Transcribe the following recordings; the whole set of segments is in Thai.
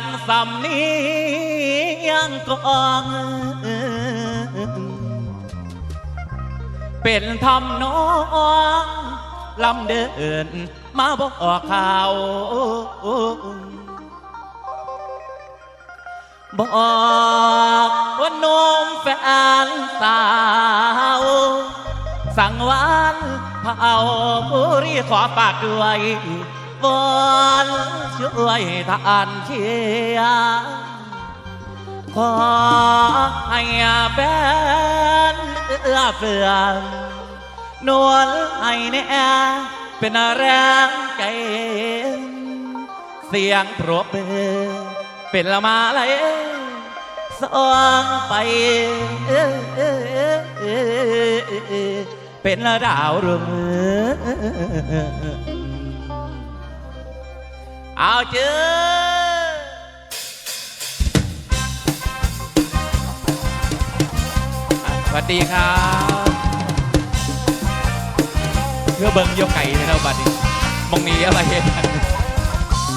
งสำนียงกองเป็นทำนองลำเดินมาบอกข่าวบอกว่านมแฟนสาวสั่งวานเผาบุรีขอฝากด้วย วอนช่วยทานเชียขอให้แฟนเอื้อเฟือนวลให้แน่เป็นแรงใจเสียงปรบมือเป็นละมาเลยสองไปเป็นละดาวเรือง เอาเจออะสวัสดีครับเพื่อเบิงโยกไก่เลยนะบัดนี้มองนี้อะไร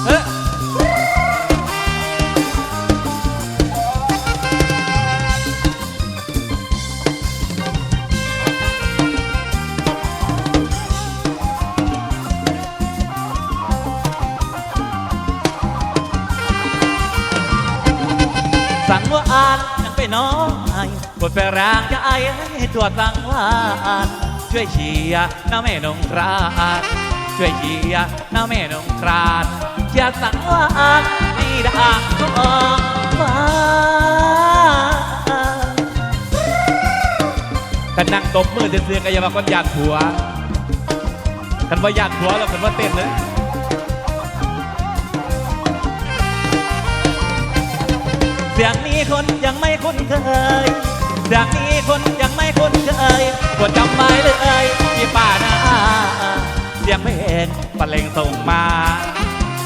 เฮ้านยังไปน้องไอ้กดแปรร่างจะไอ้ให้ตรวจสังวานช่วยเชียร์น้าแม่นงครานช่วยเชียร์น้าแม่นงครานจะสั่งวาอ่านให้ดังก็ออกมาขันนั่งตบมือเสือๆก็อย่ามาคนอยากผัวกันว่าอยากผัวแล้วกันว่าเต้นเลย เสียงนี้คนยังไม่คุ้นเคยเสียงนี้คนยังไม่คุ้นเคยกดจำไว้เลยพี่ป่านาเสียงเพลงบรรเลงส่งมา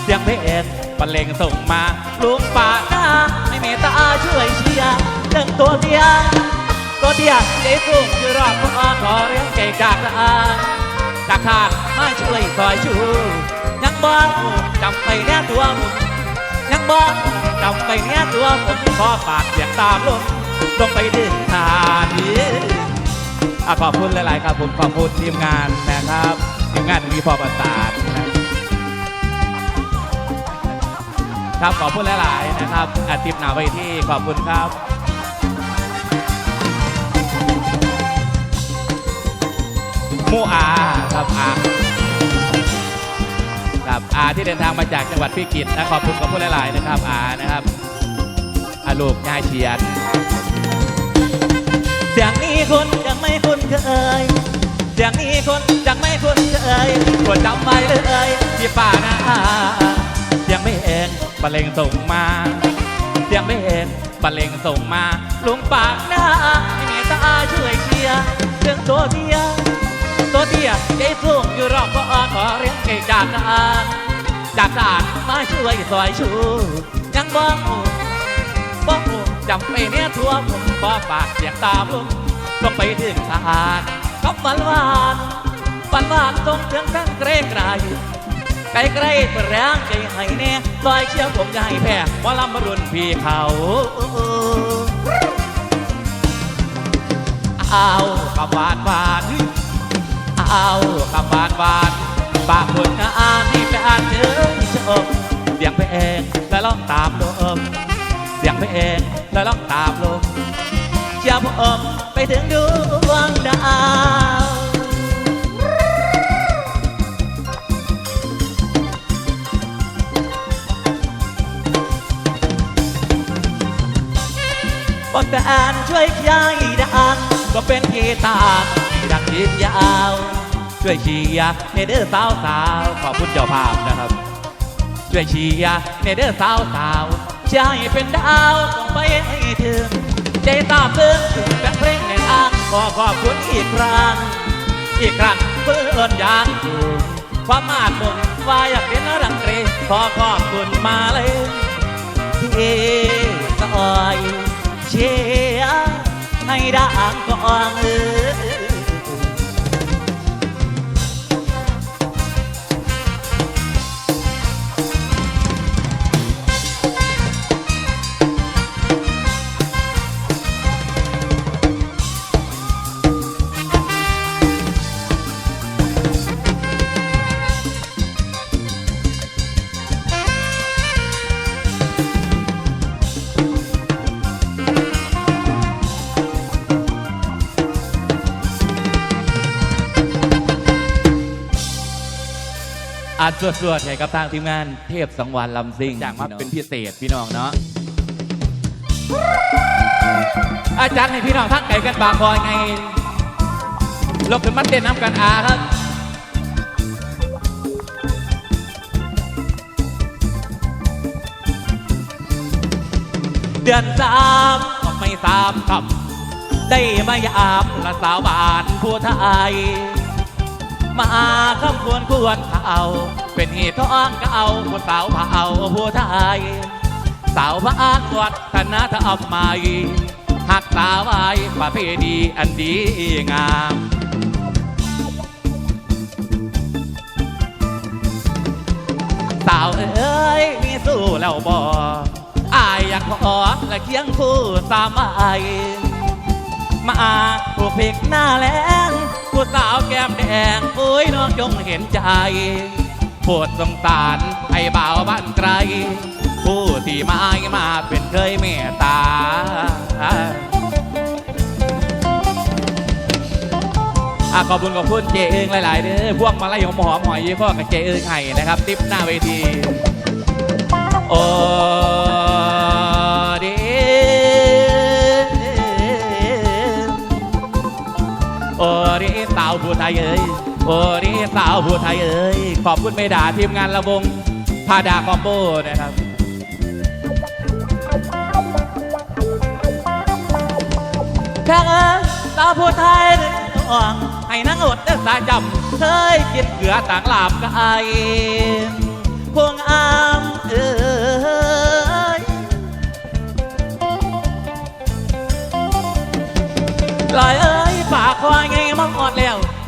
เสียงเพลงบรรเลงส่งมาลุงป่านาให้เมตตาช่วยเชียร์เรื่องตัวเดียวตัวเดียวใจสูงคือรอบขอขอเรียงเก่งจากทหาจากทางมาช่วยซอยชูยังบอกจำไปแน่ตัวผม ยังบอกจำไปเนี้ยตัวผมขอฝากเสียงตามลมลงไปดึงทานี้อะขอบคุณหลาย ๆ ครับผมขอบคุณทีมงานนะครับทีมงานมีพอประสานนะครับขอบคุณหลาย ๆ นะครับอาทิตย์หน้าไปที่ขอบคุณครับหมู่อาครับอา ครับอาที่เดินทางมาจากจังหวัดพิจิตรนะขอบคุณกับผู้หลาย ๆ นะครับอานะครับอาลูกง่ายเชียนเสียงนี้คนยังไม่คุ้นเคยเสียงนี้คนยังไม่คุ้นเคยกดจำไว้เลยพี่ป่านะเสียงไม่เองบรรเลงส่งมาเสียงไม่เองบรรเลงส่งมาลุงปากหน้าให้เมตตาช่วยเชียร์เรื่องตัวเดียวตัวเตี้ยใจสูงอยู่รอบ จากทหารจากทหารมาช่วยซอยชูยังบ้อกบอกจำไปเนี่ยทั่วผมขอฝากเสียงตามลุงต้องไปถึงทหารกับฝันหวานฝันหวานต้องถึงทั้งเกรงไกรไกลไกลเป็นแรงใจให้แน่ซอยเชี่ยร์ผมอย่าให้แพ้หมอลำมรุนพี่เขาเอาคำหวานหวานเอาคำหวานหวาน ปากคนงามที่แฟนเธอชมเสียงเพลงและร้องตามลมเสียงเพลงและร้องตามลมเชียร์ผม ไปถึงดวงดาวบนแต่อ่านช่วยยายดังก็เป็นกีตาร์ที่ดังยืนยาว ช่วยเชียร์เนเดอร์สาวสาวขอบคุณเจ้าภาพนะครับ ช่วยเชียร์เนเดอร์สาวสาวใจเป็นดาวต้องไปให้ถึงใจตาเดินถึงแฟนเพลงในทางขอขอบคุณอีกครั้งอีกครั้งเพื่อนอยางถูกความมาดมุ่งว่าอยากเป็นรังเรขอขอบคุณมาเลยที่ซอยเชียร์ให้ดังก่อนเออานสวดๆให้กับทางทีมงานเทพสังวานลำซิ่งอย่างมาเป็นพิเศษพี่น้องเนาะอาจารย์ให้พี่น้องทักไก่กันบางคอยไงลกขึ้นมาเต้นน้ำกันอาครับเดือนสามก็ไม่สามคำได้มายามละสาวบ้านผู้ไทยมาคำควรควรเขา เป็นเหตุท้องก็เอาผู้สาวผาเผาผู้ไทยสาวบ้านวัดธนาธรรมใหม่หักสาวไว้ประเพณีอันดีงามสาวเอ้ยมีสู้แล้วบ่อายอยากขอและเคียงคู่สามไอายมาผู้เพกหน้าแรงผู้สาวแก้มแดงปุ้ยน้องจงเห็นใจ ปรดสงสารให้บ่าวบ้านไกล ผู้ที่มามาเป็นเคยเมตตาอะขอบคุณขอบคุณเจเอิงหลายๆเด้อพวกมาไล่หอมหอมหอยยี่พ่อกับเจเอิงไห้นะครับติ๊บหน้าเวที โอ้ดีโอ้ดีสาวผู้ไทยเอ้ย โอ้ดีสาวผู้ไทยเอ้ยขอบคุณเมดาทีมงานระวงพาดาคอมโบนะครับแค่เอ้ยสาวผู้ไทยเด้ออ่องให้นางอดเด้อสาจำเคยกินเกลือต่างลาบกับไอพวงอามเอ้ยลอยเอ้ย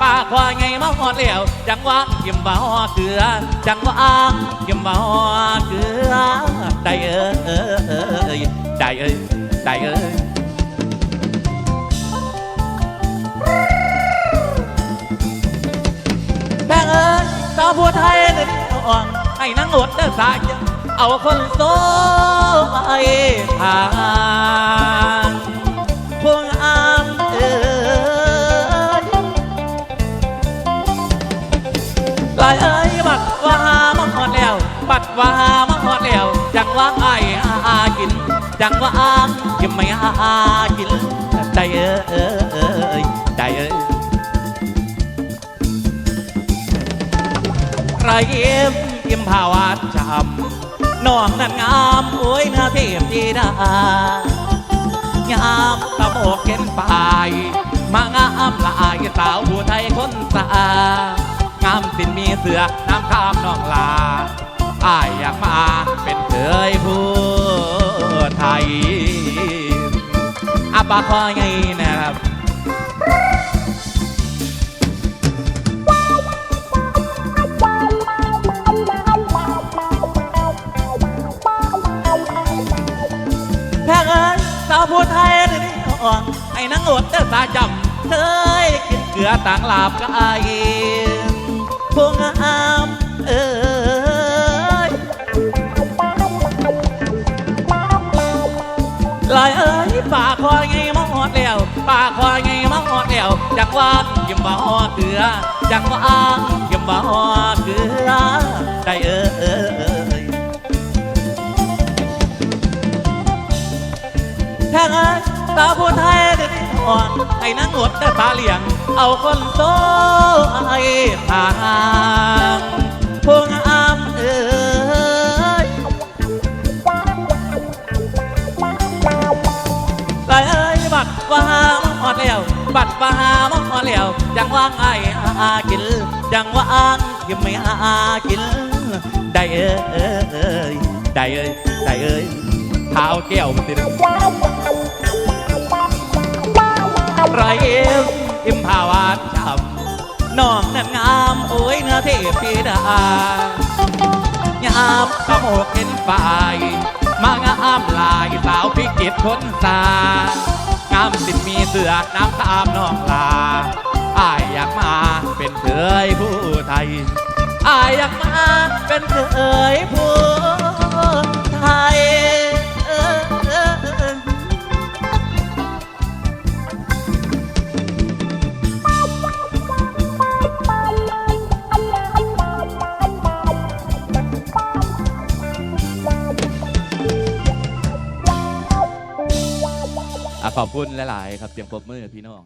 ปากควายไงมาหอดแล้วจังหวะยิ้มบ่าหอเกลือ จังหวะยิ้มบ่าหอเกลือได้เอ้ยได้เอ้ยได้เอ้ยแบ่งเอิญสาวบัวไทยเดินอ่องให้นางอดเด้อสายเอาคนโซไปทาง ว่ามาหอดแล้วจังว่าไอ้อากิน จังว่าอามกินไม่อากินได้เอ้ยได้เอ้ยไรเอ็มอิมภาวาจำน้องนั้นงามโอ้ยนาเทพธิดางามตะโมกเข็นปลายมางามลายสาวผู้ไทยคนสะอางามสินมีเสือน้ำข้ามน้องลา อายอยากมาเป็นเคยผู้ไทยอาปาคอยไงนะครับแพงเอ้ยสาวผู้ไทยเดินอ่องไอ้นางอดเด้อสาจำเคยกินเกลือต่างลาบกับไอ้พวงอา คอยไงมาหอดแล้วป่าคอยไงมาหอดแล้วจังหวะยิ้มบ่หอดเกลือจังหวะยิ้มบ่หอดเกลือได้เอ้ยแค่เอ้ยตาผู้ไทยเดินอ่อนให้นางอดได้ตาเหลียง เอาคนโตไอ้ทางพวงอามเอ้ย ว่ามาหอดแล้วบัดว่ามาหอดแล้วจังว่างไอ้อากินจังว่าอ้างยังไม่อากินได้เอ้ยได้เอ้ยได้เอ้ยเท้าแก้วมันติดไรเอ็มอิมพาวาจำน้องนั้นงามโอ้ยเนื้อเทพธิดายามตะโมกเห็นฝ่ายมางามลายสาวพิกิตคนสา น้ำสิมีเสือน้ำตามน้องลาอายอยากมาเป็นเคยผู้ไทยอายอยากมาเป็นเคยผู้ไทย คุณหลาย ๆ ครับเสียงปรบมือพี่น้อง